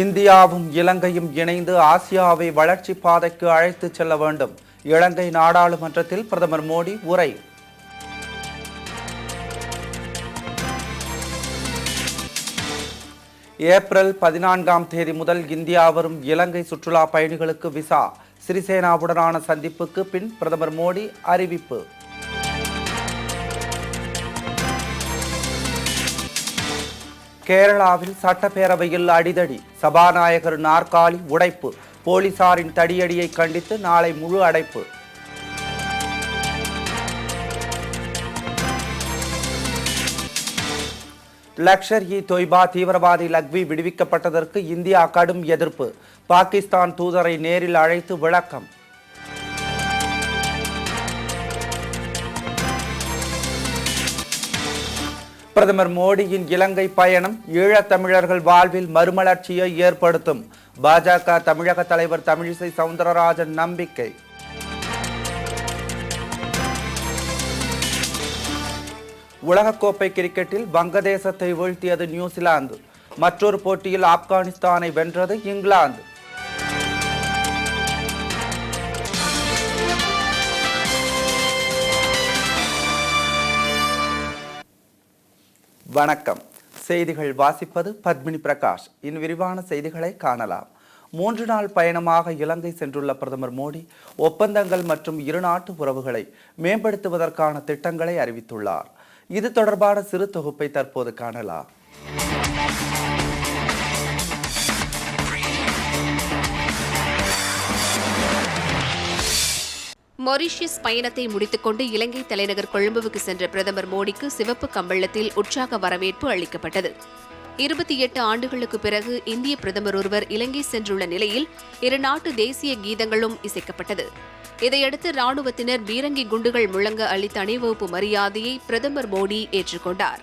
இந்தியாவும் இலங்கையும் இணைந்து ஆசியாவை வளர்ச்சி பாதைக்கு அழைத்துச் செல்ல வேண்டும். இலங்கை நாடாளுமன்றத்தில் பிரதமர் மோடி உரை. ஏப்ரல் பதினான்காம் தேதி முதல் இந்தியா வரும் இலங்கை சுற்றுலா பயணிகளுக்கு விசா. சிறிசேனாவுடனான சந்திப்புக்கு பின் பிரதமர் மோடி அறிவிப்பு. கேரளாவில் சட்டப்பேரவையில் அடிதடி. சபாநாயகர் நாற்காலி உடைப்பு. போலீசாரின் தடியடியை கண்டித்து நாளை முழு அடைப்பு. லக்ஷர் இ தொய்பா தீவிரவாதி லக்வி விடுவிக்கப்பட்டதற்கு இந்தியா கடும் எதிர்ப்பு. பாகிஸ்தான் தூதரை நேரில் அழைத்து விளக்கம். பிரதமர் மோடியின் இலங்கை பயணம் ஈழத் தமிழர்கள் வாழ்வில் மறுமலர்ச்சியை ஏற்படுத்தும். பாஜக தமிழக தலைவர் தமிழிசை சவுந்தரராஜன் நம்பிக்கை. உலகக்கோப்பை கிரிக்கெட்டில் வங்கதேசத்தை வீழ்த்தியது நியூசிலாந்து. மற்றொரு போட்டியில் ஆப்கானிஸ்தானை வென்றது இங்கிலாந்து. வணக்கம். செய்திகள் வாசிப்பது பத்மினி பிரகாஷ். இன் விரிவான செய்திகளை காணலாம். மூன்று நாள் பயணமாக இலங்கை சென்றுள்ள பிரதமர் மோடி ஒப்பந்தங்கள் மற்றும் இருநாட்டு உறவுகளை மேம்படுத்துவதற்கான திட்டங்களை அறிவித்துள்ளார். இது தொடர்பான சிறு தொகுப்பை தற்போது காணலாம். மொரிஷியஸ் பயணத்தை முடித்துக்கொண்டு இலங்கை தலைநகர் கொழும்புவுக்கு சென்ற பிரதமர் மோடிக்கு சிவப்பு கம்பளத்தில் உற்சாக வரவேற்பு அளிக்கப்பட்டது. இருபத்தி எட்டு ஆண்டுகளுக்கு பிறகு இந்திய பிரதமர் ஒருவர் இலங்கை சென்றுள்ள நிலையில் இரு நாட்டு தேசிய கீதங்களும் இசைக்கப்பட்டது. இதையடுத்து ராணுவத்தினர் பீரங்கி குண்டுகள் முழங்க அளித்த அணிவகுப்பு மரியாதையை பிரதமர் மோடி ஏற்றுக்கொண்டார்.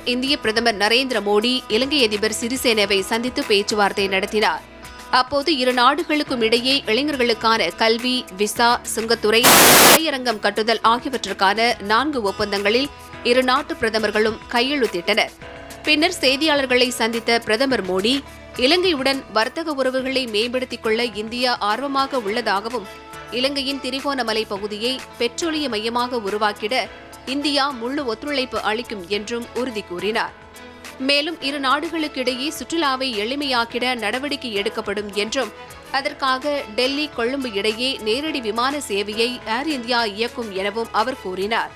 பின்னர் இந்திய பிரதமர் நரேந்திர மோடி இலங்கை அதிபர் சிறிசேனவை சந்தித்து பேச்சுவார்த்தை நடத்தினார். அப்போது இரு நாடுகளுக்கும் இடையே இளைஞர்களுக்கான கல்வி விசா சுங்கத்துறை திரையரங்கம் கட்டுதல் ஆகியவற்றுக்கான நான்கு ஒப்பந்தங்களில் இரு நாட்டு பிரதமர்களும் கையெழுத்திட்டனர். பின்னர் செய்தியாளர்களை சந்தித்த பிரதமர் மோடி இலங்கையுடன் வர்த்தக உறவுகளை மேம்படுத்திக் கொள்ள இந்தியா ஆர்வமாக உள்ளதாகவும் இலங்கையின் திரிகோணமலை பகுதியை பெட்ரோலிய மையமாக உருவாக்கிட இந்தியா முழு ஒத்துழைப்பு அளிக்கும் என்றும் உறுதி கூறினார். மேலும் இரு நாடுகளுக்கிடையே சுற்றுலாவை எளிமையாக்கிட நடவடிக்கை எடுக்கப்படும் என்றும் அதற்காக டெல்லி கொழும்பு இடையே நேரடி விமான சேவையை ஏர் இந்தியா இயக்கும் எனவும் அவர் கூறினார்.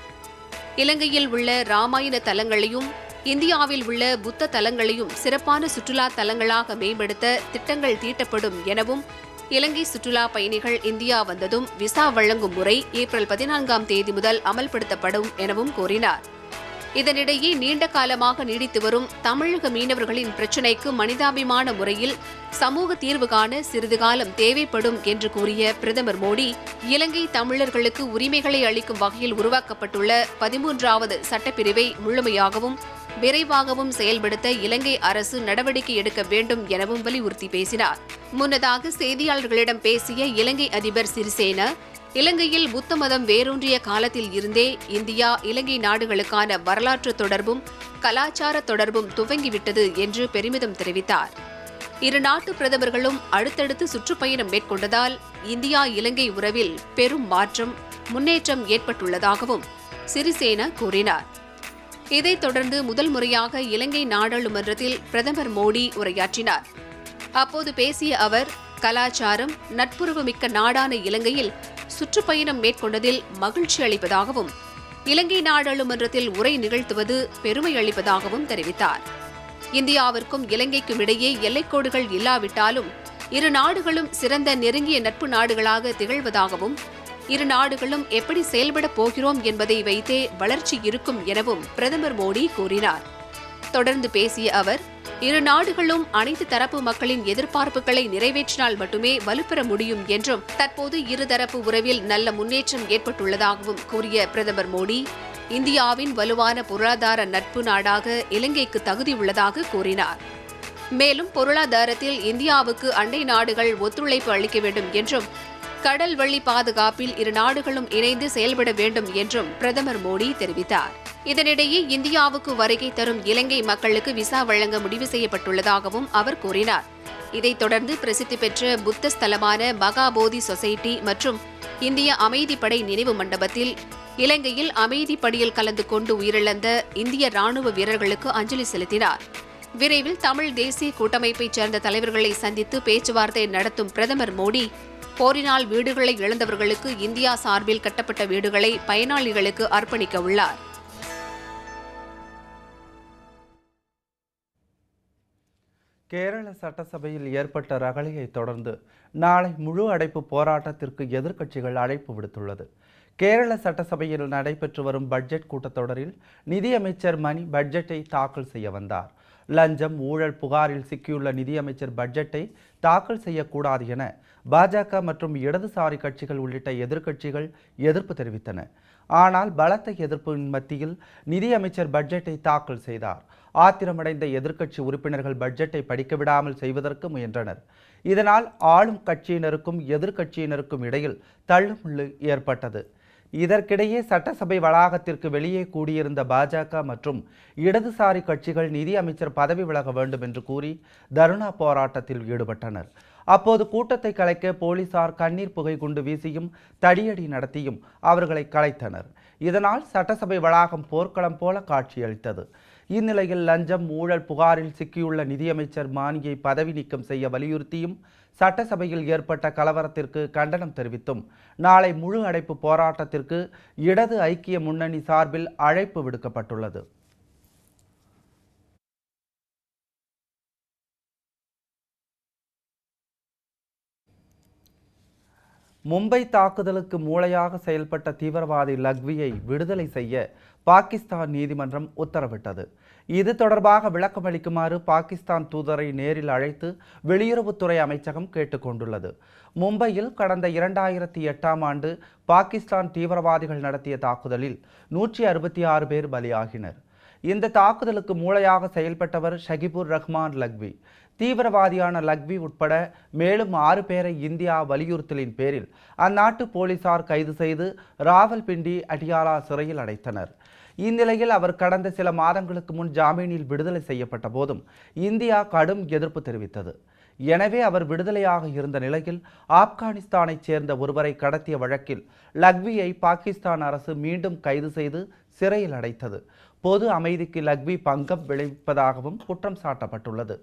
இலங்கையில் உள்ள ராமாயண தலங்களையும் இந்தியாவில் உள்ள புத்த தலங்களையும் சிறப்பான சுற்றுலா தலங்களாக மேம்படுத்த திட்டங்கள் தீட்டப்படும் எனவும் இலங்கை சுற்றுலா பயணிகள் இந்தியா வந்ததும் விசா வழங்கும் முறை ஏப்ரல் பதினான்காம் தேதி முதல் அமல்படுத்தப்படும் எனவும் கூறினார். இதனிடையே நீண்ட காலமாக நீடித்து வரும் தமிழக மீனவர்களின் பிரச்சினைக்கு மனிதாபிமான முறையில் சமூக தீர்வு காண சிறிது காலம் தேவைப்படும் என்று கூறிய பிரதமர் மோடி இலங்கை தமிழர்களுக்கு உரிமைகளை அளிக்கும் வகையில் உருவாக்கப்பட்டுள்ள பதிமூன்றாவது சட்டப்பிரிவை முழுமையாகவும் விரைவாகவும் செயல்படுத்த இலங்கை அரசு நடவடிக்கை எடுக்க வேண்டும் எனவும் வலியுறுத்தி பேசினார். முன்னதாக செய்தியாளர்களிடம் பேசிய இலங்கை அதிபர் சிறிசேன இலங்கையில் புத்த மதம் வேரூன்றிய காலத்தில் இருந்தே இந்தியா இலங்கை நாடுகளுக்கான வரலாற்று தொடர்பும் கலாச்சார தொடர்பும் துவங்கிவிட்டது என்று பெருமிதம் தெரிவித்தார். இரு நாட்டு பிரதமர்களும் அடுத்தடுத்து சுற்றுப்பயணம் மேற்கொண்டதால் இந்தியா இலங்கை உறவில் பெரும் மாற்றம் முன்னேற்றம் ஏற்பட்டுள்ளதாகவும் சிறிசேன கூறினார். இதைத் தொடர்ந்து முதல் முறையாக இலங்கை நாடாளுமன்றத்தில் பிரதமர் மோடி உரையாற்றினார். அப்போது பேசிய அவர் கலாச்சாரம் நட்புறவுமிக்க நாடான இலங்கையில் சுற்றுப்பயணம் மேற்கொண்டதில் மகிழ்ச்சி அளிப்பதாகவும் இலங்கை நாடாளுமன்றத்தில் உரை நிகழ்த்துவது பெருமை அளிப்பதாகவும் தெரிவித்தார். இந்தியாவிற்கும் இலங்கைக்கும் இடையே எல்லைக்கோடுகள் இல்லாவிட்டாலும் இரு நாடுகளும் சிறந்த நெருங்கிய நட்பு நாடுகளாக திகழ்வதாகவும் இரு நாடுகளும் எப்படி செயல்படப் போகிறோம் என்பதை வைத்தே வளர்ச்சி இருக்கும் எனவும் பிரதமர் மோடி கூறினார். தொடர்ந்து பேசிய அவர் இரு நாடுகளும் அனைத்து தரப்பு மக்களின் எதிர்பார்ப்புகளை நிறைவேற்றினால் மட்டுமே வலுப்பெற முடியும் என்றும் தற்போது இருதரப்பு உறவில் நல்ல முன்னேற்றம் ஏற்பட்டுள்ளதாகவும் கூறிய பிரதமர் மோடி இந்தியாவின் வலுவான பொருளாதார நட்பு நாடாக இலங்கைக்கு தகுதி உள்ளதாக கூறினார். மேலும் பொருளாதாரத்தில் இந்தியாவுக்கு அண்டை நாடுகள் ஒத்துழைப்பு அளிக்க வேண்டும் என்றும் கடல் வழி பாதுகாப்பில் இரு நாடுகளும் இணைந்து செயல்பட வேண்டும் என்றும் பிரதமர் மோடி தெரிவித்தார். இதனிடையே இந்தியாவுக்கு வருகை தரும் இலங்கை மக்களுக்கு விசா வழங்க முடிவு செய்யப்பட்டுள்ளதாகவும் அவர் கூறினார். இதைத் தொடர்ந்து பிரசித்தி பெற்ற புத்த ஸ்தலமான மகாபோதி சொசைட்டி மற்றும் இந்திய அமைதிப்படை நினைவு மண்டபத்தில் இலங்கையில் அமைதிப்படியில் கலந்து கொண்டு உயிரிழந்த இந்திய ராணுவ வீரர்களுக்கு அஞ்சலி செலுத்தினார். விரைவில் தமிழ் தேசிய கூட்டமைப்பைச் சேர்ந்த தலைவர்களை சந்தித்து பேச்சுவார்த்தை நடத்தும் பிரதமர் மோடி போரினால் வீடுகளை இழந்தவர்களுக்கு இந்தியா சார்பில் கட்டப்பட்ட வீடுகளை பயனாளிகளுக்கு அர்ப்பணிக்க உள்ளார். கேரள சட்டசபையில் ஏற்பட்ட ரகளையை தொடர்ந்து நாளை முழு அடைப்பு போராட்டத்திற்கு எதிர்க்கட்சிகள் அழைப்பு விடுத்துள்ளது. கேரள சட்டசபையில் நடைபெற்று வரும் பட்ஜெட் கூட்டத்தொடரில் நிதியமைச்சர் மணி பட்ஜெட்டை தாக்கல் செய்ய வந்தார். லஞ்சம் ஊழல் புகாரில் சிக்கியுள்ள நிதியமைச்சர் பட்ஜெட்டை தாக்கல் செய்யக்கூடாது என பாஜக மற்றும் இடதுசாரி கட்சிகள் உள்ளிட்ட எதிர்க்கட்சிகள் எதிர்ப்பு தெரிவித்தன. ஆனால் பலத்த எதிர்ப்பின் மத்தியில் நிதியமைச்சர் பட்ஜெட்டை தாக்கல் செய்தார். ஆத்திரமடைந்த எதிர்க்கட்சி உறுப்பினர்கள் பட்ஜெட்டை படிக்க விடாமல் செய்வதற்கு முயன்றனர். இதனால் ஆளும் கட்சியினருக்கும் எதிர்க்கட்சியினருக்கும் இடையில் தள்ளுமுள்ளு ஏற்பட்டது. இதற்கிடையே சட்டசபை வளாகத்திற்கு வெளியே கூடியிருந்த பாஜக மற்றும் இடதுசாரி கட்சிகள் நிதி அமைச்சர் பதவி விலக வேண்டும் என்று கூறி தருணா போராட்டத்தில் ஈடுபட்டனர். அப்போது கூட்டத்தை கலைக்க போலீசார் கண்ணீர் புகை குண்டு வீசியும் தடியடி நடத்தியும் அவர்களை கலைத்தனர். இதனால் சட்டசபை வளாகம் போர்க்களம் போல காட்சியளித்தது. இந்நிலையில் லஞ்சம் ஊழல் புகாரில் சிக்கியுள்ள நிதியமைச்சர் மானியை பதவி நீக்கம் செய்ய வலியுறுத்தியும் சட்டசபையில் ஏற்பட்ட கலவரத்திற்கு கண்டனம் தெரிவித்தும் நாளை முழு அடைப்பு போராட்டத்திற்கு இடது ஐக்கிய முன்னணி சார்பில் அழைப்பு விடுக்கப்பட்டுள்ளது. மும்பை தாக்குதலுக்கு மூளையாக செயல்பட்ட தீவிரவாதி லக்வியை விடுதலை செய்ய பாகிஸ்தான் நீதிமன்றம் உத்தரவிட்டது. இது தொடர்பாக விளக்கமளிக்குமாறு பாகிஸ்தான் தூதரை நேரில் அழைத்து வெளியுறவுத்துறை அமைச்சகம் கேட்டுக்கொண்டுள்ளது. மும்பையில் கடந்த இரண்டாயிரத்தி எட்டாம் ஆண்டு பாகிஸ்தான் தீவிரவாதிகள் நடத்திய தாக்குதலில் நூற்றி அறுபத்தி ஆறு பேர் பலியாகினர். இந்த தாக்குதலுக்கு மூளையாக செயல்பட்டவர் ஷகிபுர் ரஹ்மான் லக்வி. தீவிரவாதியான லக்வி உட்பட மேலும் ஆறு பேரை இந்தியா வலியுறுத்தலின் பேரில் அந்நாட்டு போலீசார் கைது செய்து ராவல்பிண்டி அடியாலா சிறையில் அடைத்தனர். இந்நிலையில் அவர் கடந்த சில மாதங்களுக்கு முன் ஜாமீனில் விடுதலை செய்யப்பட்ட போதும் இந்தியா கடும் எதிர்ப்பு தெரிவித்தது. எனவே அவர் விடுதலையாக இருந்த நிலையில் ஆப்கானிஸ்தானைச் சேர்ந்த ஒருவரை கடத்திய வழக்கில் லக்வியை பாகிஸ்தான் அரசு மீண்டும் கைது செய்து சிறையில் அடைத்தது. பொது அமைதிக்கு லக்வி பங்கம் விளைவிப்பதாகவும் குற்றம் சாட்டப்பட்டுள்ளது.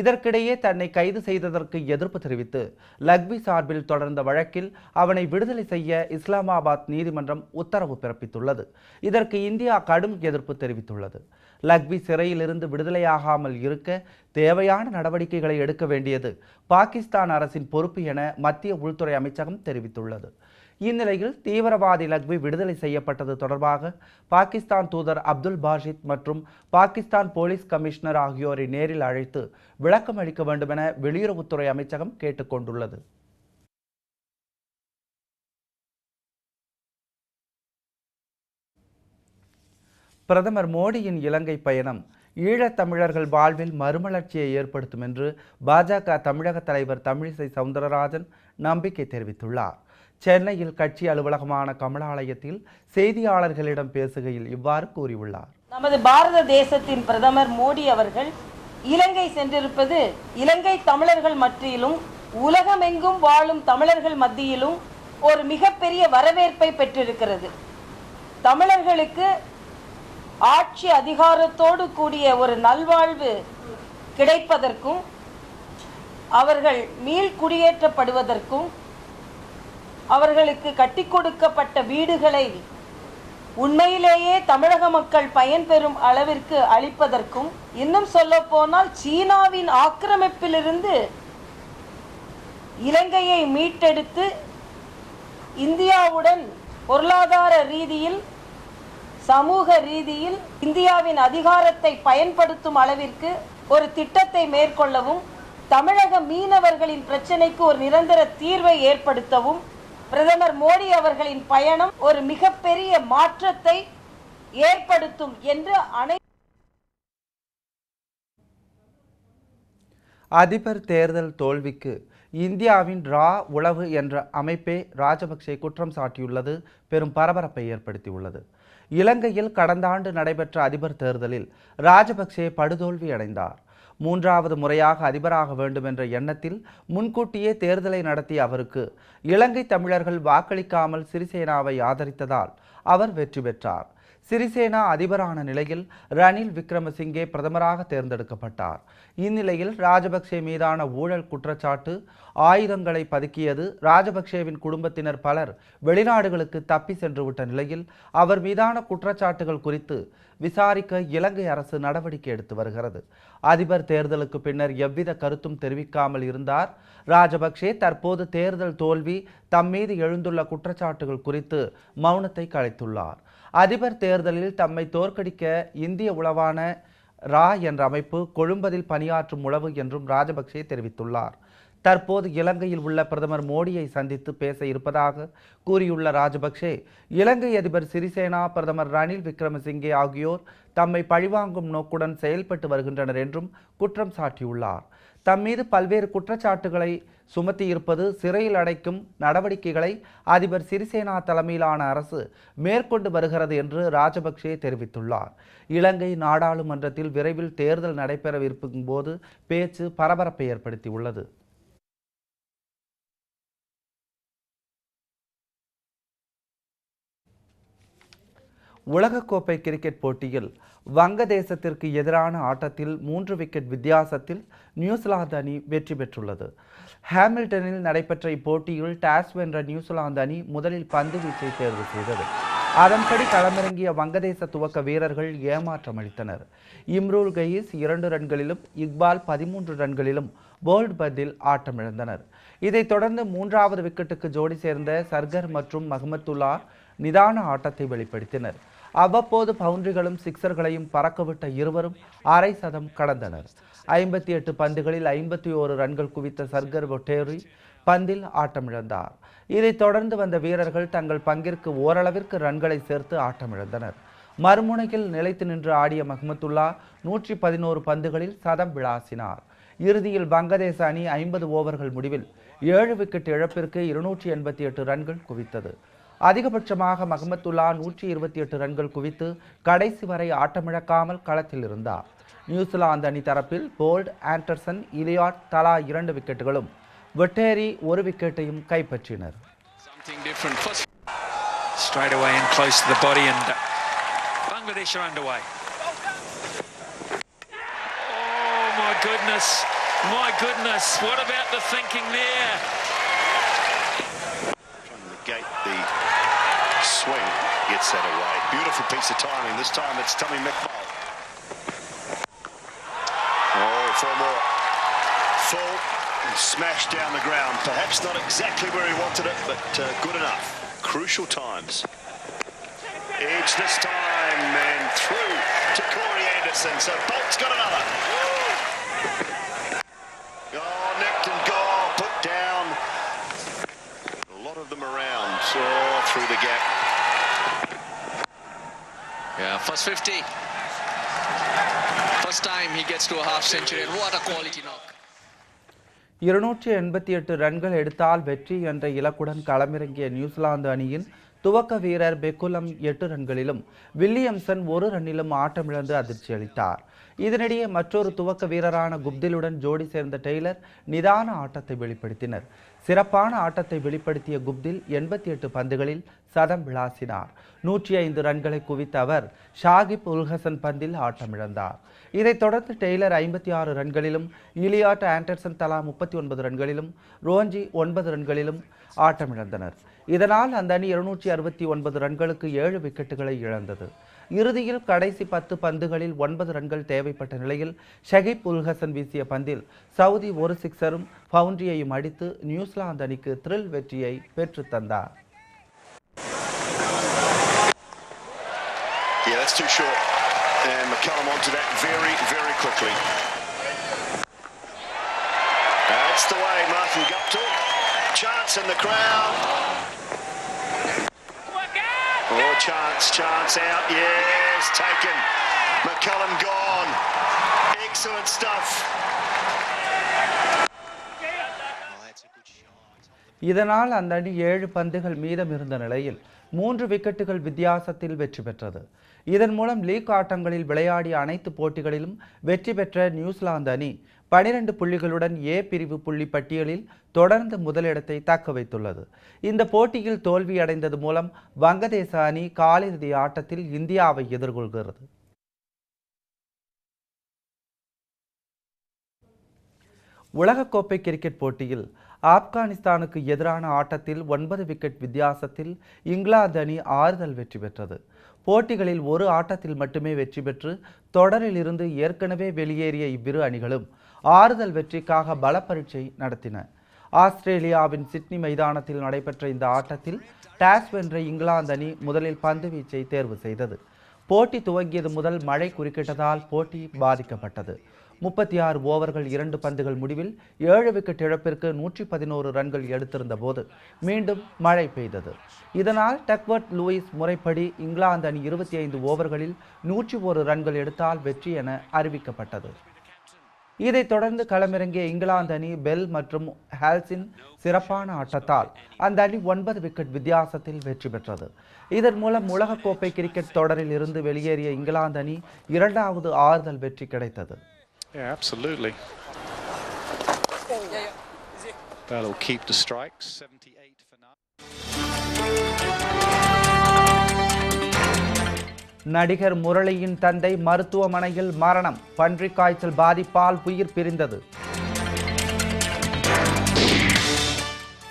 இதற்கிடையே தன்னை கைது செய்ததற்கு எதிர்ப்பு தெரிவித்து லக்வி சார்பில் தொடர்ந்த வழக்கில் அவனை விடுதலை செய்ய இஸ்லாமாபாத் நீதிமன்றம் உத்தரவு பிறப்பித்துள்ளது. இதற்கு இந்தியா கடும் எதிர்ப்பு தெரிவித்துள்ளது. லக்வி சிறையிலிருந்து விடுதலையாகாமல் இருக்க தேவையான நடவடிக்கைகளை எடுக்க வேண்டியது பாகிஸ்தான் அரசின் பொறுப்பு என மத்திய உள்துறை அமைச்சகம் தெரிவித்துள்ளது. இந்நிலையில் தீவிரவாதி லக்வி விடுதலை செய்யப்பட்டது தொடர்பாக பாகிஸ்தான் தூதர் அப்துல் பாஷித் மற்றும் பாகிஸ்தான் போலீஸ் கமிஷனர் ஆகியோரை நேரில் அழைத்து விளக்கம் அளிக்க வேண்டுமென வெளியுறவுத்துறை அமைச்சகம் கேட்டுக்கொண்டுள்ளது பிரதமர் மோடியின் இலங்கை பயணம் ஈழத் தமிழர்கள் வாழ்வில் மறுமலர்ச்சியை ஏற்படுத்தும் என்று பாஜக தமிழக தலைவர் தமிழிசை சவுந்தரராஜன் நம்பிக்கை தெரிவித்துள்ளார். சென்னையில் கட்சி அலுவலகமான கமலாலயத்தில் செய்தியாளர்களிடம் பேசுகையில் இவ்வாறு கூறியுள்ளார். நமது பாரத தேசத்தின் பிரதமர் மோடி அவர்கள் இலங்கை சென்றிருப்பது இலங்கை தமிழர்கள் மத்தியிலும் உலகமெங்கும் வாழும் தமிழர்கள் மத்தியிலும் ஒரு மிகப்பெரிய வரவேற்பை பெற்றிருக்கிறது. தமிழர்களுக்கு ஆட்சி அதிகாரத்தோடு கூடிய ஒரு நல்வாழ்வு கிடைப்பதற்கும் அவர்கள் மீள் குடியேற்றப்படுவதற்கும் அவர்களுக்கு கட்டி கொடுக்கப்பட்ட வீடுகளை உண்மையிலேயே தமிழக மக்கள் பயன்பெறும் அளவிற்கு அளிப்பதற்கும் இன்னும் சொல்ல போனால் சீனாவின் ஆக்கிரமிப்பிலிருந்து இலங்கையை மீட்டெடுத்து இந்தியாவுடன் பொருளாதார ரீதியில் சமூக ரீதியில் இந்தியாவின் அதிகாரத்தை பயன்படுத்தும் அளவிற்கு ஒரு திட்டத்தை மேற்கொள்ளவும் தமிழக மீனவர்களின் பிரச்சனைக்கு ஒரு நிரந்தர தீர்வை ஏற்படுத்தவும் பிரதமர் மோடி அவர்களின் பயணம் ஒரு மிகப்பெரிய மாற்றத்தை ஏற்படுத்தும் என்று அனை அதிபர் தேர்தல் தோல்விக்கு இந்தியாவின் ரா உளவு என்ற அமைப்பே ராஜபக்சே குற்றம் சாட்டியுள்ளது பெரும் பரபரப்பை ஏற்படுத்தியுள்ளது. இலங்கையில் கடந்த ஆண்டு நடைபெற்ற அதிபர் தேர்தலில் ராஜபக்சே படுதோல்வி அடைந்தார் மூன்றாவது முறையாக அதிபராக வேண்டும் என்ற எண்ணத்தில் முன்கூட்டியே தேர்தலை நடத்திய அவருக்கு இலங்கை தமிழர்கள் வாக்களிக்காமல் சிறிசேனாவை ஆதரித்ததால் அவர் வெற்றி பெற்றார். சிறிசேனா அதிபரான நிலையில் ரணில் விக்ரமசிங்கே பிரதமராக தேர்ந்தெடுக்கப்பட்டார். இந்நிலையில் ராஜபக்சே மீதான ஊழல் குற்றச்சாட்டு ஆயுதங்களை பதுக்கியது ராஜபக்சேவின் குடும்பத்தினர் பலர் வெளிநாடுகளுக்கு தப்பி சென்றுவிட்ட நிலையில் அவர் மீதான குற்றச்சாட்டுகள் குறித்து விசாரிக்க இலங்கை அரசு நடவடிக்கை எடுத்து வருகிறது. அதிபர் தேர்தலுக்கு பின்னர் எவ்வித கருத்தும் தெரிவிக்காமல் இருந்தார். ராஜபக்சே தற்போது தேர்தல் தோல்வி தம் மீது எழுந்துள்ள குற்றச்சாட்டுகள் குறித்து மௌனத்தை கலைத்துள்ளார். அதிபர் தேர்தலில் தம்மை தோற்கடிக்க இந்திய உளவான ரா என்ற அமைப்பு கொழும்பதில் பணியாற்றும் உளவு என்றும் ராஜபக்சே தெரிவித்துள்ளார். தற்போது இலங்கையில் உள்ள பிரதமர் மோடியை சந்தித்து பேச இருப்பதாக கூறியுள்ள ராஜபக்சே இலங்கை அதிபர் சிறிசேனா பிரதமர் ரணில் விக்ரமசிங்கே ஆகியோர் தம்மை பழிவாங்கும் நோக்குடன் செயல்பட்டு வருகின்றனர் என்றும் குற்றம் சாட்டியுள்ளார். தம் மீது பல்வேறு குற்றச்சாட்டுகளை சுமத்தியிருப்பது சிறையில் அடைக்கும் நடவடிக்கைகளை அதிபர் சிறிசேனா தலைமையிலான அரசு மேற்கொண்டு வருகிறது என்று ராஜபக்சே தெரிவித்துள்ளார். இலங்கை நாடாளுமன்றத்தில் விரைவில் தேர்தல் நடைபெறவிருக்கும் போது பேச்சு பரபரப்பை ஏற்படுத்தியுள்ளது. உலகக்கோப்பை கிரிக்கெட் போட்டியில் வங்கதேசத்திற்கு எதிரான ஆட்டத்தில் மூன்று விக்கெட் வித்தியாசத்தில் நியூசிலாந்து அணி வெற்றி பெற்றுள்ளது. ஹாமில்டனில் நடைபெற்ற இப்போட்டியில் டாஸ் வென்ற நியூசிலாந்து அணி முதலில் பந்து வீச்சை தேர்வு செய்தது. அதன்படி களமிறங்கிய வங்கதேச துவக்க வீரர்கள் ஏமாற்றம் அளித்தனர். இம்ரூல் கயீஸ் இரண்டு ரன்களிலும் இக்பால் பதிமூன்று ரன்களிலும் போல்ட் பந்தில் ஆட்டமிழந்தனர் இதைத் தொடர்ந்து மூன்றாவது விக்கெட்டுக்கு ஜோடி சேர்ந்த சர்கர் மற்றும் மஹமத்துல்லா நிதான ஆட்டத்தை வெளிப்படுத்தினர். அவ்வப்போது பவுண்டரிகளும் சிக்சர்களையும் பறக்கவிட்ட இருவரும் அரை சதம் கடந்தனர். ஐம்பத்தி எட்டு பந்துகளில் ஐம்பத்தி ஓரு ரன்கள் குவித்த சர்கர் ஒட்டேரி பந்தில் ஆட்டமிழந்தார். இதைத் தொடர்ந்து வந்த வீரர்கள் தங்கள் பங்கிற்கு ஓரளவிற்கு ரன்களை சேர்த்து ஆட்டமிழந்தனர். மறுமுனையில் நிலைத்து நின்று ஆடிய மஹமத்துல்லா நூற்றி பதினோரு பந்துகளில் சதம் விளாசினார். இறுதியில் வங்கதேச அணி ஐம்பது ஓவர்கள் முடிவில் ஏழு விக்கெட் இழப்பிற்கு இருநூற்றி எண்பத்தி எட்டு ரன்கள் குவித்தது. அதிகபட்சமாக மஹமத்துல்லா நூற்றி இருபத்தி எட்டு ரன்கள் குவித்து கடைசி வரை ஆட்டமிழக்காமல் களத்தில் இருந்தார் நியூசிலாந்து அணி தரப்பில் போல்ட் ஆண்டர்சன் இலியாட் தலா இரண்டு விக்கெட்டுகளும் வெட்டேரி ஒரு விக்கெட்டையும் கைப்பற்றினர் My goodness, what about the thinking there? Gets that away. Beautiful piece of timing. This time it's Tommy McFall. Oh, four more. Full and smashed down the ground. Perhaps not exactly where he wanted it, but uh, good enough. Crucial times. Edge this time and through to Corey Anderson. So Bolt's got another. Oh, necked and gone, put down. A lot of them around, oh, through the gap. First 50. First time he gets to a half century, and what a quality knock. இருநூற்றி எண்பத்தி எட்டு ரன்கள் எடுத்தால் வெற்றி என்ற இலக்குடன் களமிறங்கிய New Zealand அணியின் துவக்க வீரர் பெக்குலம் எட்டு ரன்களிலும் வில்லியம்சன் ஒரு ரன்னிலும் ஆட்டமிழந்து அதிர்ச்சி அளித்தார். இதனிடையே மற்றொரு துவக்க வீரரான குப்திலுடன் ஜோடி சேர்ந்த டெய்லர் நிதான ஆட்டத்தை வெளிப்படுத்தினர். சிறப்பான ஆட்டத்தை வெளிப்படுத்திய குப்தில் எண்பத்தி எட்டு பந்துகளில் சதம் விளாசினார். நூற்றி ஐந்து ரன்களை குவித்த அவர் ஷாகிப் உல்ஹசன் பந்தில் ஆட்டமிழந்தார் இதைத் தொடர்ந்து டெய்லர் ஐம்பத்தி ஆறு ரன்களிலும் இலியாட் ஆண்டர்சன் தலா முப்பத்தி ஒன்பது ரன்களிலும் ரோஞ்சி ஒன்பது ரன்களிலும் ஆட்டமிழந்தனர் இதனால் அந்த அணி இருநூற்றி அறுபத்தி ஒன்பது ரன்களுக்கு ஏழு விக்கெட்டுகளை இழந்தது இறுதியில் கடைசி பத்து பந்துகளில் ஒன்பது ரன்கள் தேவைப்பட்ட நிலையில் ஷகிப் உல்ஹசன் வீசிய பந்தில் சவுதி ஒரு சிக்ஸரும் பவுண்டரியையும் அடித்து நியூசிலாந்து அணிக்கு த்ரில் வெற்றியை பெற்றுத்தந்தார் Yeah, that's too short. And onto that very, very quickly. That's the way Martin Guptill. Chance in the crowd. Oh, chance, chance out. Yes, taken. McCullum gone. Excellent stuff. இதனால் அந்த அணி ஏழு பந்துகள் மீதம் இருந்த நிலையில் மூன்று விக்கெட்டுகள் வித்தியாசத்தில் வெற்றி பெற்றது இதன் மூலம் லீக் ஆட்டங்களில் விளையாடிய அனைத்து போட்டிகளிலும் வெற்றி பெற்ற நியூசிலாந்து அணி பனிரெண்டு புள்ளிகளுடன் ஏ பிரிவு புள்ளி பட்டியலில் தொடர்ந்து முதலிடத்தை தக்க வைத்துள்ளது. இந்த போட்டியில் தோல்வியடைந்தது மூலம் வங்கதேச அணி காலிறுதி ஆட்டத்தில் இந்தியாவை எதிர்கொள்கிறது. உலகக்கோப்பை கிரிக்கெட் போட்டியில் ஆப்கானிஸ்தானுக்கு எதிரான ஆட்டத்தில் ஒன்பது விக்கெட் வித்தியாசத்தில் இங்கிலாந்து அணி ஆறுதல் வெற்றி பெற்றது. போட்டிகளில் ஒரு ஆட்டத்தில் மட்டுமே வெற்றி பெற்று தொடரில் இருந்து ஏற்கனவே வெளியேறிய இவ்விரு அணிகளும் ஆறுதல் வெற்றிக்காக பல பரீட்சை நடத்தின. ஆஸ்திரேலியாவின் சிட்னி மைதானத்தில் நடைபெற்ற இந்த ஆட்டத்தில் டாஸ் வென்ற இங்கிலாந்து அணி முதலில் பந்து வீச்சை தேர்வு செய்தது. போட்டி துவங்கியது முதல் மழை குறுக்கிட்டதால் போட்டி பாதிக்கப்பட்டது. முப்பத்தி ஆறு ஓவர்கள் இரண்டு பந்துகள் முடிவில் ஏழு விக்கெட் இழப்பிற்கு நூற்றி பதினோரு ரன்கள் எடுத்திருந்த போது மீண்டும் மழை பெய்தது. இதனால் டக்வர்ட் லூயிஸ் முறைப்படி இங்கிலாந்து அணி இருபத்தி ஐந்து ஓவர்களில் நூற்றி ஒரு ரன்கள் எடுத்தால் வெற்றி என அறிவிக்கப்பட்டது. இதைத் தொடர்ந்து களமிறங்கிய இங்கிலாந்து அணி பெல் மற்றும் ஹால்சின் சிறப்பான ஆட்டத்தால் அந்த அணி ஒன்பது விக்கெட் வித்தியாசத்தில் வெற்றி பெற்றது இதன் மூலம் உலகக்கோப்பை கிரிக்கெட் தொடரில் இருந்து வெளியேறிய இங்கிலாந்து அணி இரண்டாவது ஆறுதல் வெற்றி கிடைத்தது That'll keep the strikes. 78 for now. நடிகர் முரளியின் தந்தை மருத்துவமனையில் மரணம். பன்றி காய்ச்சல் பாதிப்பால் உயிர் பிரிந்தது.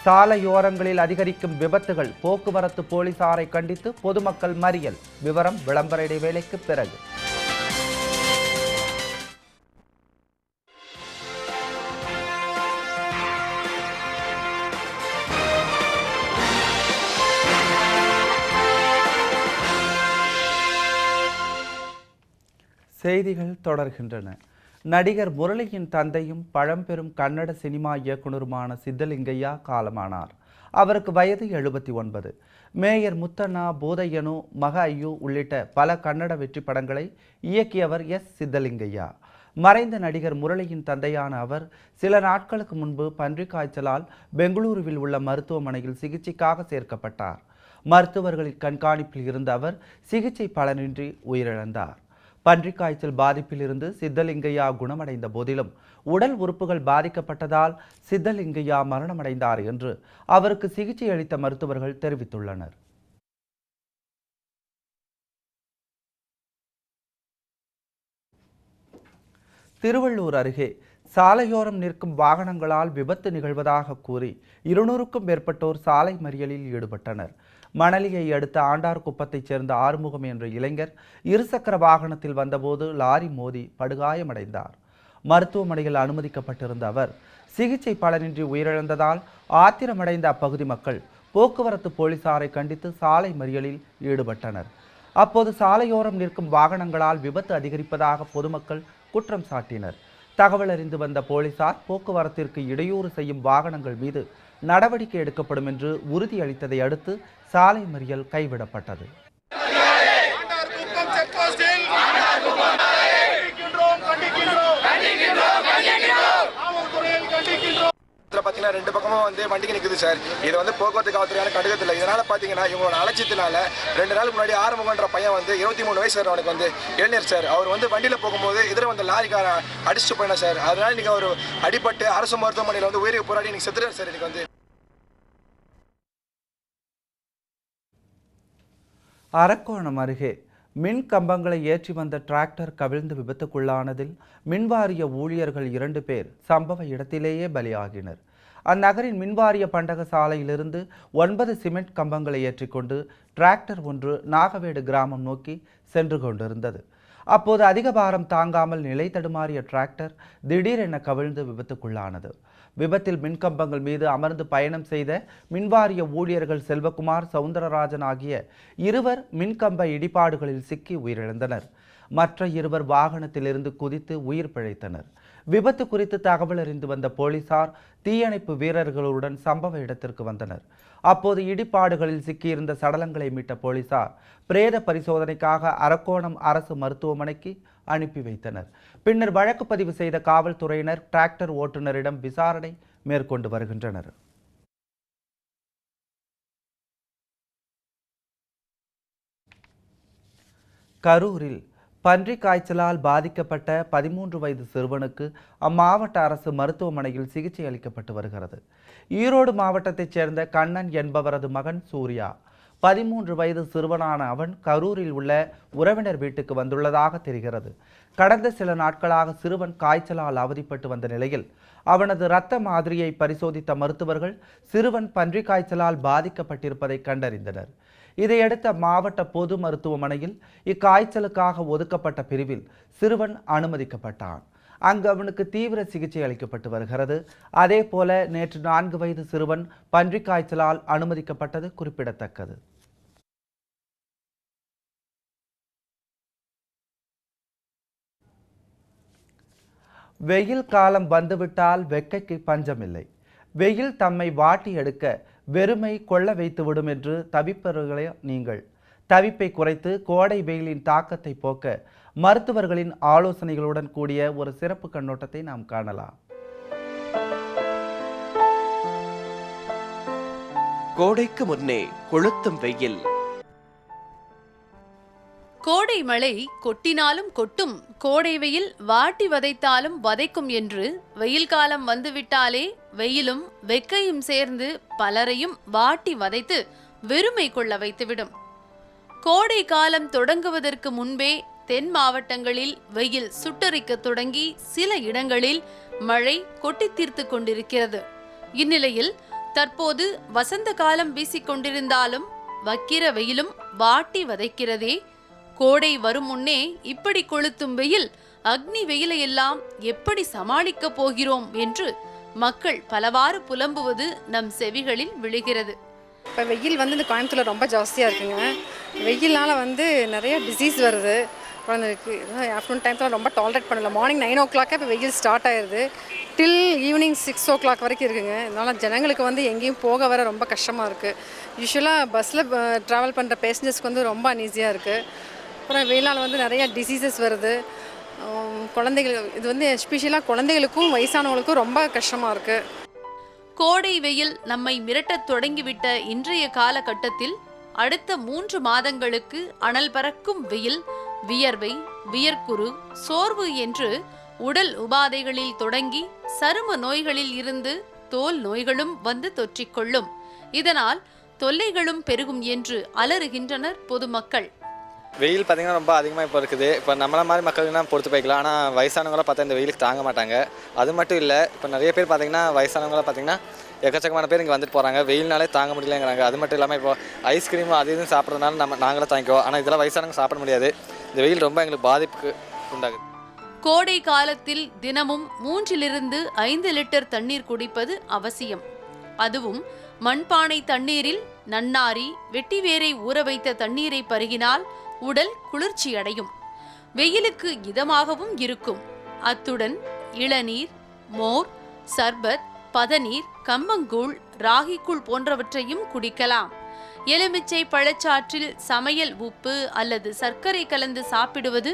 சாலையோரங்களில் அதிகரிக்கும் விபத்துகள் போக்குவரத்து போலீசாரை கண்டித்து பொதுமக்கள் மறியல். விவரம் விளம்பர இடைவேளைக்கு பிறகு. செய்திகள் தொடர்கின்றன. நடிகர் முரளியின் தந்தையும் பழம்பெரும் கன்னட சினிமா இயக்குனருமான சித்தலிங்கையா காலமானார். அவருக்கு வயது எழுபத்தி ஒன்பது. மேயர் முத்தண்ணா பூதையனு மக ஐயு உள்ளிட்ட பல கன்னட வெற்றி படங்களை இயக்கியவர் எஸ். சித்தலிங்கையா மறைந்த நடிகர் முரளியின் தந்தையான அவர் சில நாட்களுக்கு முன்பு பன்றி காய்ச்சலால் பெங்களூருவில் உள்ள மருத்துவமனையில் சிகிச்சைக்காக சேர்க்கப்பட்டார். மருத்துவர்களின் கண்காணிப்பில் இருந்த அவர் சிகிச்சை பலனின்றி உயிரிழந்தார். பன்றிக் காய்ச்சல் பாதிப்பிலிருந்து சித்தலிங்கையா குணமடைந்த போதிலும் உடல் உறுப்புகள் பாதிக்கப்பட்டதால் சித்தலிங்கையா மரணமடைந்தார் என்று அவருக்கு சிகிச்சை அளித்த மருத்துவர்கள் தெரிவித்துள்ளனர். திருவள்ளூர் அருகே சாலையோரம் நிற்கும் வாகனங்களால் விபத்து நிகழ்வதாக கூறி இருநூறுக்கும் மேற்பட்டோர் சாலை மறியலில் ஈடுபட்டனர். மணலியை அடுத்த ஆண்டார்குப்பத்தைச் சேர்ந்த ஆறுமுகம் என்ற இளைஞர் இருசக்கர வாகனத்தில் வந்தபோது லாரி மோதி படுகாயமடைந்தார். மருத்துவமனையில் அனுமதிக்கப்பட்டிருந்த அவர் சிகிச்சை பலனின்றி உயிரிழந்ததால் ஆத்திரமடைந்த அப்பகுதி மக்கள் போக்குவரத்து போலீசாரை கண்டித்து சாலை மறியலில் ஈடுபட்டனர். அப்போது சாலையோரம் நிற்கும் வாகனங்களால் விபத்து அதிகரிப்பதாக பொதுமக்கள் குற்றம் சாட்டினர். தகவல் அறிந்து வந்த போலீசார் போக்குவரத்திற்கு இடையூறு செய்யும் வாகனங்கள் மீது நடவடிக்கை எடுக்கப்படும் என்று உறுதியளித்ததை அடுத்து சாலை மறியல் கைவிடப்பட்டது. பார்த்தீங்கன்னா ரெண்டு பக்கமும் வந்து வண்டிக்கு நிற்குது சார். இது வந்து போக்குவரத்து காவல்துறையான கடுகத்தில். இதனால் பார்த்தீங்கன்னா இவங்களோட அலட்சியத்தினால ரெண்டு நாள் முன்னாடி ஆறுமுகன்ற பையன் வந்து இருபத்தி மூணு வயசு அவனுக்கு வந்து இளைஞர் சார். அவர் வந்து வண்டியில் போகும்போது இதில் வந்து லாரிக்கார அடிச்சுட்டு போயினா சார். அதனால நீங்கள் அவர் அடிபட்டு அரசு மருத்துவமனையில் வந்து உயிரை போராடி நீங்கள் செத்துறாரு சார் எனக்கு வந்து. அரக்கோணம் அருகே மின் கம்பங்களை ஏற்றி வந்த டிராக்டர் கவிழ்ந்து விபத்துக்குள்ளானதில் மின்வாரிய ஊழியர்கள் இரண்டு பேர் சம்பவ இடத்திலேயே பலியாகினர். அந்நகரின் மின்வாரிய பண்டக சாலையிலிருந்து ஒன்பது சிமெண்ட் கம்பங்களை ஏற்றிக்கொண்டு டிராக்டர் ஒன்று நாகவேடு கிராமம் நோக்கி சென்று கொண்டிருந்தது. அப்போது அதிக பாரம் தாங்காமல் நிலை தடுமாறிய டிராக்டர் திடீரென கவிழ்ந்து விபத்துக்குள்ளானது. விபத்தில் மின்கம்பங்கள் மீது அமர்ந்து பயணம் செய்த மின்வாரிய ஊழியர்கள் செல்வகுமார் சவுந்தரராஜன் ஆகிய இருவர் மின்கம்ப இடிபாடுகளில் சிக்கி உயிரிழந்தனர். மற்ற இருவர் வாகனத்திலிருந்து குதித்து உயிர் பிழைத்தனர். விபத்து குறித்து தகவல் அறிந்து வந்த போலீசார் தீயணைப்பு வீரர்களுடன் சம்பவ இடத்திற்கு வந்தனர். அப்போது இடிபாடுகளில் சிக்கியிருந்த சடலங்களை மீட்ட போலீசார் பிரேத பரிசோதனைக்காக அரக்கோணம் அரசு மருத்துவமனைக்கு அனுப்பி வைத்தனர். பின்னர் வழக்கு பதிவு செய்த காவல்துறையினர் டிராக்டர் ஓட்டுநரிடம் விசாரணை மேற்கொண்டு வருகின்றனர். கரூரில் பன்றி காய்ச்சலால் பாதிக்கப்பட்ட பதிமூன்று வயது சிறுவனுக்கு அம்மாவட்ட அரசு மருத்துவமனையில் சிகிச்சை அளிக்கப்பட்டு வருகிறது. ஈரோடு மாவட்டத்தைச் சேர்ந்த கண்ணன் என்பவரது மகன் சூர்யா. பதிமூன்று வயது சிறுவனான அவன் கரூரில் உள்ள உறவினர் வீட்டுக்கு வந்துள்ளதாக தெரிகிறது. கடந்த சில நாட்களாக சிறுவன் காய்ச்சலால் அவதிப்பட்டு வந்த நிலையில் அவனது இரத்த மாதிரியை பரிசோதித்த மருத்துவர்கள் சிறுவன் பன்றி காய்ச்சலால் பாதிக்கப்பட்டிருப்பதை கண்டறிந்தனர். இதையடுத்த மாவட்ட பொது மருத்துவமனையில் இக்காய்ச்சலுக்காக ஒதுக்கப்பட்ட பிரிவில் சிறுவன் அனுமதிக்கப்பட்டான். அங்கு அவனுக்கு தீவிர சிகிச்சை அளிக்கப்பட்டு வருகிறது. அதே போல நேற்று நான்கு வயது சிறுவன் பன்றி காய்ச்சலால் அனுமதிக்கப்பட்டது குறிப்பிடத்தக்கது. வெயில் காலம் வந்துவிட்டால் வெக்கைக்கு பஞ்சமில்லை. வெயில் தம்மை வாட்டி எடுக்க வெறுமை கொள்ள வைத்துவிடும் என்று தவிப்பவர்களே நீங்கள். தவிப்பை குறைத்து கோடை வெயிலின் தாக்கத்தை போக்க மருத்துவர்களின் ஆலோசனைகளுடன் கூடிய ஒரு சிறப்பு கண்ணோட்டத்தை நாம் காணலாம். கோடைக்கு முன்னே கொளுத்தும் வெயில். கோடை மழை கொட்டினாலும் கொட்டும். கோடை வெயில் வாட்டி வதைத்தாலும் வதைக்கும் என்று வெயில் காலம் வந்துவிட்டாலே வெயிலும் வெக்கையும் சேர்ந்து பலரையும் வாட்டி வதைத்து வெறுமை கொள்ள வைத்துவிடும். கோடை காலம் தொடங்குவதற்கு முன்பே தென் மாவட்டங்களில் வெயில் சுட்டரிக்க தொடங்கி சில இடங்களில் மழை கொட்டி தீர்த்து கொண்டிருக்கிறது. இந்நிலையில் தற்போது வசந்த காலம் வீசிக்கொண்டிருந்தாலும் வக்கிர வெயிலும் வாட்டி வதைக்கிறதே. கோடை வரும் முன்னே இப்படி கொளுத்தும் வெயில் அக்னி வெயிலையெல்லாம் எப்படி சமாளிக்கப் போகிறோம் என்று மக்கள் பலவாறு புலம்புவது நம் செவிகளில் விழுகிறது. இப்போ வெயில் வந்து இந்த கோயம்புத்தூரில் ரொம்ப ஜாஸ்தியாக இருக்குங்க. வெயில்னால் வந்து நிறைய டிசீஸ் வருது. குழந்தைக்கு ஆஃப்டர்நூன் டைம்ஸில் ரொம்ப டாலரேட் பண்ணல. மார்னிங் நைன் ஓ கிளாக்கே இப்போ வெயில் ஸ்டார்ட் ஆயிடுது till evening six o'clock வரைக்கும் இருக்குங்க. இதனால் ஜனங்களுக்கு வந்து எங்கேயும் போக வர ரொம்ப கஷ்டமாக இருக்குது யூஸ்வலாக பஸ்ஸில் ட்ராவல் பண்ணுற பேசஞ்சர்ஸ்க்கு வந்து ரொம்ப அன்ஈஸியாக இருக்குது அப்புறம் வெயிலால் வந்து நிறையா டிசீசஸ் வருது. குழந்தைகள் இது வந்து எஸ்பெஷலாக குழந்தைகளுக்கும் வயசானவங்களுக்கும் ரொம்ப கஷ்டமாக இருக்குது கோடை வெயில் நம்மை மிரட்டத் தொடங்கிவிட்ட இன்றைய காலகட்டத்தில் அடுத்த மூன்று மாதங்களுக்கு அனல் பறக்கும் வெயில் வியர்வை வியர்க்குரு சோர்வு என்று உடல் உபாதைகளில் தொடங்கி சரும நோய்களில் இருந்து தோல் நோய்களும் வந்து தொற்றிக்கொள்ளும். இதனால் தொல்லைகளும் பெருகும் என்று அலறுகின்றனர் பொதுமக்கள். வெயில் பார்த்தீங்கன்னா ரொம்ப அதிகமாக இப்போ இருக்குது. இப்போ நம்மள மாதிரி மக்களுக்குனா பொறுத்து போய்க்கலாம். ஆனால் வயசானவங்களாம் பார்த்தா இந்த வெயிலுக்கு தாங்க மாட்டாங்க. அது மட்டும் இல்லை இப்போ நிறைய பேர் பார்த்தீங்கன்னா வயசானவங்களாம் பார்த்தீங்கன்னா எக்கச்சக்கமான பேர் இங்கே வந்துட்டு போகிறாங்க வெயில்னாலே தாங்க முடியலங்கிறாங்க. அது மட்டும் இல்லாமல் இப்போ ஐஸ்கிரீம் அது இதுவும் சாப்பிட்றதுனால நம்ம நாங்களும் தாங்கிக்குவோம் ஆனால் இதெல்லாம் வயசானவங்க சாப்பிட முடியாது. இந்த வெயில் ரொம்ப எங்களுக்கு பாதிப்புக்கு உண்டாகுது. கோடை காலத்தில் தினமும் மூன்றிலிருந்து ஐந்து லிட்டர் தண்ணீர் குடிப்பது அவசியம். அதுவும் மண்பானை தண்ணீரில் நன்னாரி வெட்டிவேரை ஊற வைத்த தண்ணீரை பருகினால் உடல் குளிர்ச்சியடையும். வெயிலுக்கு இதமாகவும் இருக்கும். அத்துடன் இளநீர் மோர் சர்பத் பதநீர் கம்மங்கூழ் ராகிக்கூழ் போன்றவற்றையும் குடிக்கலாம். எலுமிச்சை பழச்சாற்றில் சமையல் உப்பு அல்லது சர்க்கரை கலந்து சாப்பிடுவது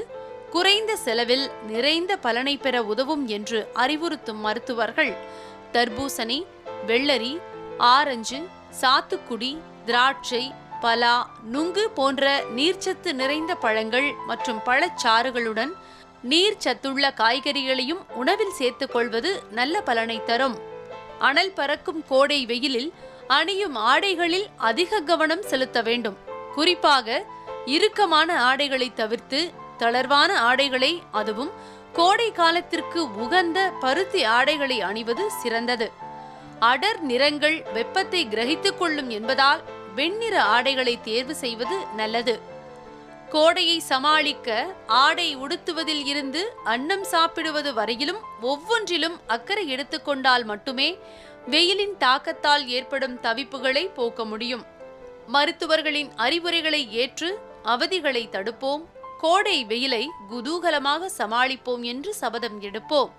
குறைந்த செலவில் நிறைந்த பலனை பெற உதவும் என்று அறிவுறுத்தும் மருத்துவர்கள் தர்பூசணி வெள்ளரி ஆரஞ்சு சாத்துக்குடி திராட்சை பலா நுங்கு போன்ற நீர்ச்சத்து நிறைந்த பழங்கள் மற்றும் பழச்சாறுகளுடன் நீர் சத்துள்ள காய்கறிகளையும் உணவில் சேர்த்துக் கொள்வது நல்ல பலனை தரும். அனல் பறக்கும் கோடை வெயிலில் அணியும் ஆடைகளில் அதிக கவனம் செலுத்த வேண்டும். குறிப்பாக இறுக்கமான ஆடைகளை தவிர்த்து தளர்வான ஆடைகளை அதுவும் கோடை காலத்திற்கு உகந்த பருத்தி ஆடைகளை அணிவது சிறந்தது. அடர் நிறங்கள் வெப்பத்தை கிரகித்துக் கொள்ளும் என்பதால் வெண்ணிற ஆடைகளை தேர்வு செய்வது நல்லது. கோடையை சமாளிக்க ஆடை உடுத்துவதில் இருந்து அன்னம் சாப்பிடுவது வரையிலும் ஒவ்வொன்றிலும் அக்கறை எடுத்துக்கொண்டால் மட்டுமே வெயிலின் தாக்கத்தால் ஏற்படும் தவிப்புகளை போக்க முடியும். மருத்துவர்களின் அறிவுரைகளை ஏற்று அவதிகளை தடுப்போம். கோடை வெயிலை குதூகலமாக சமாளிப்போம் என்று சபதம் எடுப்போம்.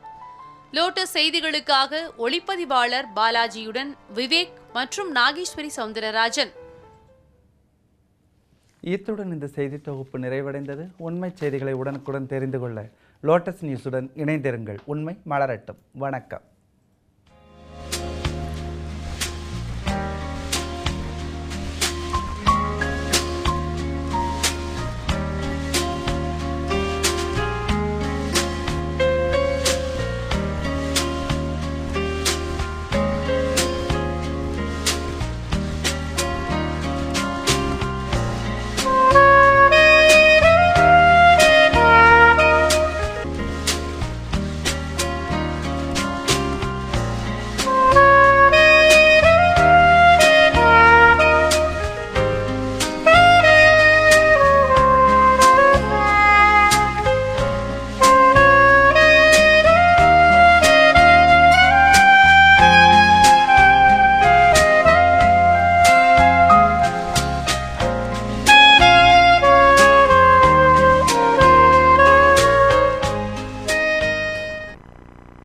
லோட்டஸ் செய்திகளுக்காக ஒளிப்பதிவாளர் பாலாஜியுடன் விவேக் மற்றும் நாகேஸ்வரி சவுந்தரராஜன். இத்துடன் இந்த செய்தி தொகுப்பு நிறைவடைந்தது. உண்மை செய்திகளை உடனுக்குடன் தெரிந்து கொள்ள லோட்டஸ் நியூஸுடன் இணைந்திருங்கள். உண்மை மலரட்டும். வணக்கம்.